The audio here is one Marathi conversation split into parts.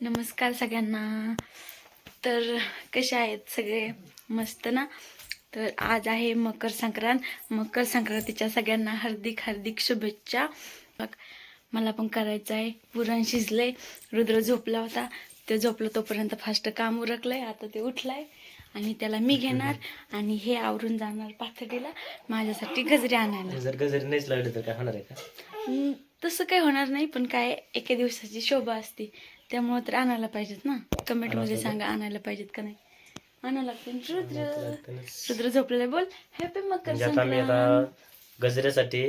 नमस्कार सगळ्यांना. तर कसे आहेत सगळे? मस्त ना? तर आज आहे मकर संक्रांत. मकर संक्रांतीच्या सगळ्यांना हार्दिक हार्दिक शुभेच्छा. बघ मला पण करायचं आहे. पुरण शिजले रुद्र झोपला होता. ते झोपलं तोपर्यंत फास्ट काम उरकलंय. आता ते उठलाय. आणि त्याला मी घेणार. आणि हे आवरून जाणार पाथडीला माझ्यासाठी गजरे आणायला. जर गजरी नाहीच लागली तर काय होणार आहे का? तसं काही होणार नाही. पण काय एका दिवसाची शोभा असते. त्यामुळे तर आणायला पाहिजेत ना. कमेंटमध्ये सांगा आणायला पाहिजेत का नाही. आणायला लागते. रुद्र. रुद्र झोपलेला बोल. हॅपी मकर म्हणजे आता मी संक्रांत. आता गजऱ्यासाठी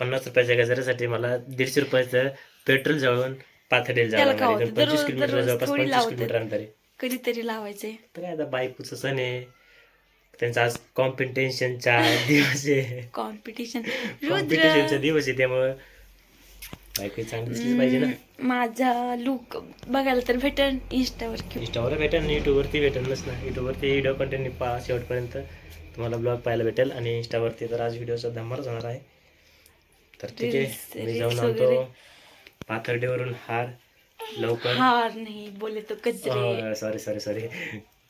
पन्नास रुपयाच्या गजऱ्यासाठी मला दीडशे रुपयाचं पेट्रोल जळून पाथडीला त्याला जावं काय लागेल होतं? पंचवीस दररोज- किलोमीटर दररोज जवळपास थोडी पंचवीस लावतात. किलोमीटर अंतर. आहे कधीतरी लावायचे. तर काय आता बायकोचं सण आहे. त्यांचा आज कॉम्पिटिशनचा दिवस आहे. कॉम्पिटिशन कॉम्पिटिशनचा रुद्र. दिवस आहे त्यामुळं बायको चांगली दिसलीच पाहिजे ना. माझा लुक बघायला तर भेटेल इंस्टावर किंवा इंस्टावर भेटेल युट्यूबवरती भेटेलच ना. युट्यूबवरती व्हिडिओ कंटिन्यू पहा शेवटपर्यंत. तुम्हाला ब्लॉग पाहायला भेटेल आणि इंस्टावरती तर आज व्हिडिओचा धमाल होणार आहे. तर ठीक Reels- आहे मी reels जाऊन वगैरे. आणतो पाथर्डीवरून हार लवकर. हार नाही बोले तो गजरे. सॉरी सॉरी सॉरी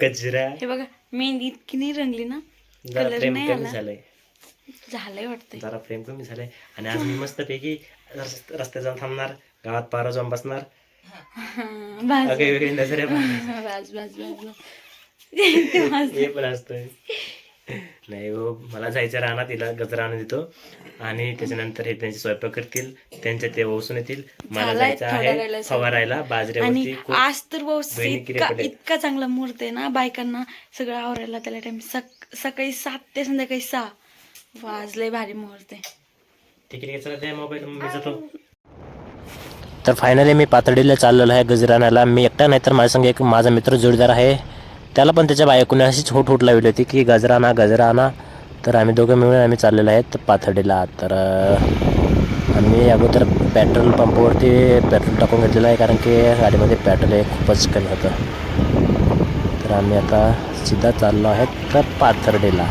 कचरा हे बघा मेहंदी इतकी नाही रंगली ना? जरा नाही कमी आला. झालंय. झालंय वाटतंय. जरा फ्रेम कमी झालंय. आणि आज मी मस्तपैकी रस- रस्त्यात जाऊन थांबणार गावात पारा जाऊन बसणार. अगे वेगळी नजर हे पण असतंय. नाही हो मला जायचं राहणार तिला गजरा आणून देतो. आणि त्याच्यानंतर हे त्यांचे स्वयंपाक करतील त्यांच्या ते ओसून येतील. मला झालाय जायचं आहे. फवारायला आणि बाजऱ्यावरती खूप आज तर बहिणी इतका. इतका चांगला मुहूर्त आहे ना बायकांना सगळं आवरायला त्याला टाइम सक सकाळी सात ते संध्याकाळी सहा. वाजलंय भारी मुहूर्त आहे. आहे मोबाईल मी जातो. तर फायनली मी पातळीला चाललेलो आहे गजरानाला मी एकटा नाही तर माझ्या संग एक माझा मित्र जोडीदार आहे. त्याला पण त्याच्या बायकोने अशीच होट होट लावली होती की गजरा आणा गजरा आणा तर आम्ही दोघं मिळून आम्ही चाललेलो आहेत पाथर्डीला. तर आम्ही अगोदर पेट्रोल पंपवरती पेट्रोल टाकून घेतलेलं आहे कारण की गाडीमध्ये पेट्रोल हे खूपच कमी होतं. तर आम्ही आता सीधा चाललो आहेत तर पाथर्डीला.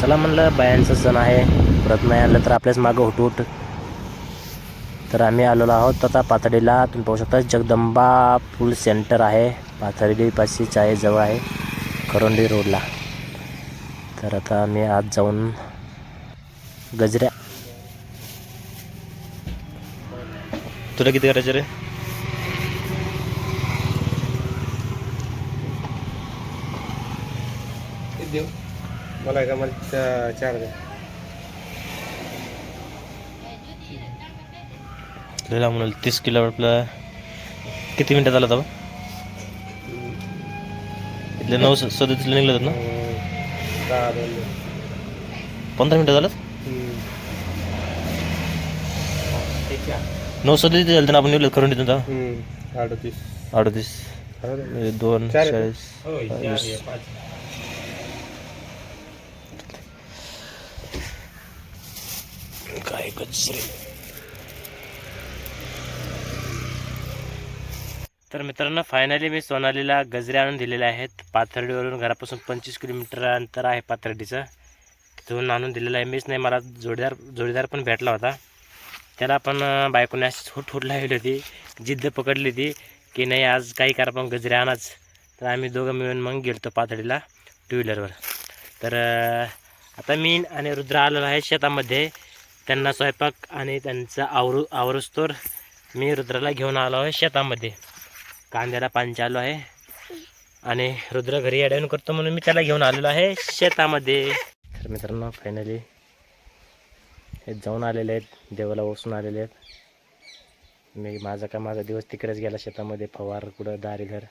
चला म्हणलं बायांचं सण आहे. परत नाही आलं तर आपल्याच मागं हुटूट. तर आम्ही आलेलो आहोत आता पाथर्डीला. तुम्ही पाहू शकता जगदंबा फूल सेंटर आहे. पाथर्डीपाशीच आहे जवळ आहे खरोंडी रोडला. तर आता आम्ही आज जाऊन गजऱ्या तुला किती करायचं रे? देऊ मला का मला चार द्या म्हणाल तीस किलो आपलं. किती मिनटात आला होता इथले नऊ सदतीसला निघलं होतं ना. पंधरा मिनटं झालं. नऊ सदतीस झालं ना आपण निघलं करून देतो. अडतीस. अडतीस. दोन. चाळीस होय, चार वीस. आहे, पाच. काय गजरे तर मित्रांनो फायनली मी सोनालीला गजरे आणून दिलेले आहेत. पाथर्डीवरून घरापासून पंचवीस किलोमीटर अंतर आहे पाथर्डीचं. तिथून आणून दिलेलं आहे. मीच नाही मला जोडीदार जोडीदार पण भेटला होता. त्याला पण बायकोने अशी फुट फुट लावली होती जिद्द पकडली होती की नाही आज काही करा पण गजरे आणाच. तर आम्ही दोघं मिळून मग गेलतो पाथर्डीला टू व्हीलरवर तर आता मी आणि रुद्र आलेलो आहे शेतामध्ये. त्यांना स्वयंपाक आणि त्यांचा आवरू आवरूस्तोर मी रुद्राला घेऊन आलो आहे शेतामध्ये. कांद्याला पाणी आलो आहे. आणि रुद्र घरी अडवून करतो म्हणून मी त्याला घेऊन आलेलो आहे शेतामध्ये. तर मित्रांनो फायनली हे जाऊन आलेले आहेत. देवाला ओसून आलेले आहेत. मी माझा का माझा दिवस तिकडेच गेला शेतामध्ये. फवार कुठं दारी घर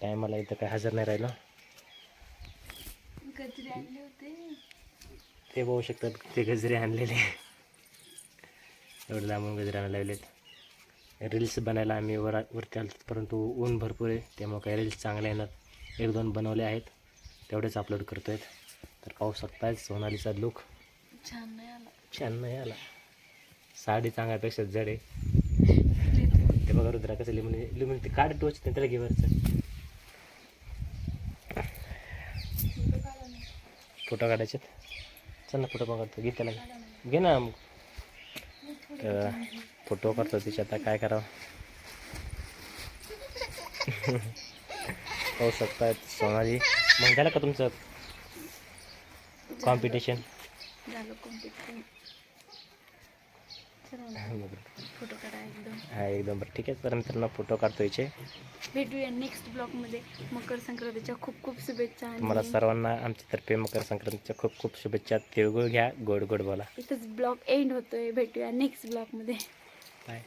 टायमाला इथं काय हजर नाही राहिलो. आणले होते. ते बघू शकतात ते गजरे आणलेले. एवढे लांबून गजरे आणायला लावलेत रील्स बनायला आम्ही वर वरती आलो परंतु ऊन भरपूर आहे त्यामुळे काही रील्स चांगले येणार. एक दोन बनवले आहेत तेवढेच अपलोड करतो आहेत तर पाहू शकताय सोनालीचा लुक छान नाही आला. छान नाही आला. साडी चांगल्यापेक्षा जड आहे. ते बघा रुद्रा कसं लिमून लिमून ते काढ टोच त्याला घे वरचं फोटो काढायचे चल ना फोटो बघा घे त्याला. घे ना. मग फोटो करतो तिचे आता काय करावं? पाहू शकता सोनाली. मग झालं का तुमचं कॉम्पिटिशन झालं कॉम्पिटिशन फोटो काढा एकदम. हा एकदम बरं. ठीक आहे तर मित्रांनो फोटो काढतो याचे भेटूया नेक्स्ट ब्लॉगमध्ये मकर संक्रांतीच्या खूप खूप शुभेच्छा तुम्हाला आणि सर्वांना आमच्यातर्फे मकर संक्रांतीच्या खूप खूप शुभेच्छा. तिळगुळ घ्या गोड गोड बोला. इथंच ब्लॉग एंड होतोय. भेटूया नेक्स्ट ब्लॉगमध्ये बाय